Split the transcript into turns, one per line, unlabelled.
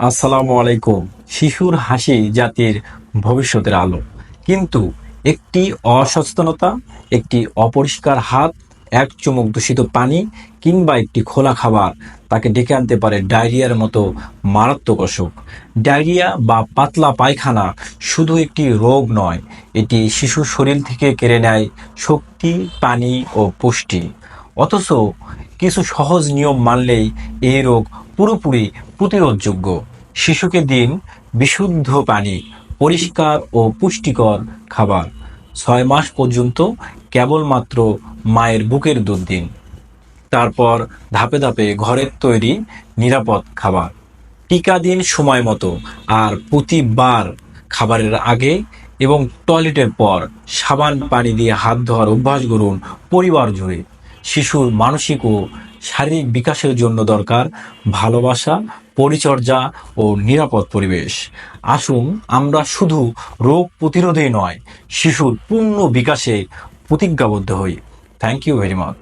আসসালামু আলাইকুম। শিশুর হাসি জাতির ভবিষ্যতের আলো। কিন্তু একটি অসচেতনতা, একটি অপরিষ্কার হাত, এক চুমুক দূষিত পানি কিংবা একটি খোলা খাবার তাকে ডেকে আনতে পারে ডায়রিয়ার মতো মারাত্মক অসুখ। ডায়রিয়া বা পাতলা পায়খানা শুধু একটি রোগ নয়, এটি শিশুর শরীর থেকে কেড়ে নেয় শক্তি, পানি ও পুষ্টি। অথচ কিছু সহজ নিয়ম মানলেই এই রোগ পুরোপুরি প্রতিরোধযোগ্য। শিশুকে দিন বিশুদ্ধ পানি, পরিষ্কার ও পুষ্টিকর খাবার। ছয় মাস পর্যন্ত কেবলমাত্র মায়ের বুকের দুধ দিন। তারপর ধাপে ধাপে ঘরের তৈরি নিরাপদ খাবার। টিকা দিন সময় মতো আর প্রতিবার খাবারের আগে এবং টয়লেটের পর সাবান পানি দিয়ে হাত ধোয়ার অভ্যাস করুন পরিবার জুড়ে। শিশুর মানসিক ও শারীরিক বিকাশের জন্য দরকার ভালোবাসা, পরিচর্যা ও নিরাপদ পরিবেশ। আসুন আমরা শুধু রোগ প্রতিরোধেই নয়, শিশুর পূর্ণ বিকাশে প্রতিজ্ঞাবদ্ধ হই। Thank you very much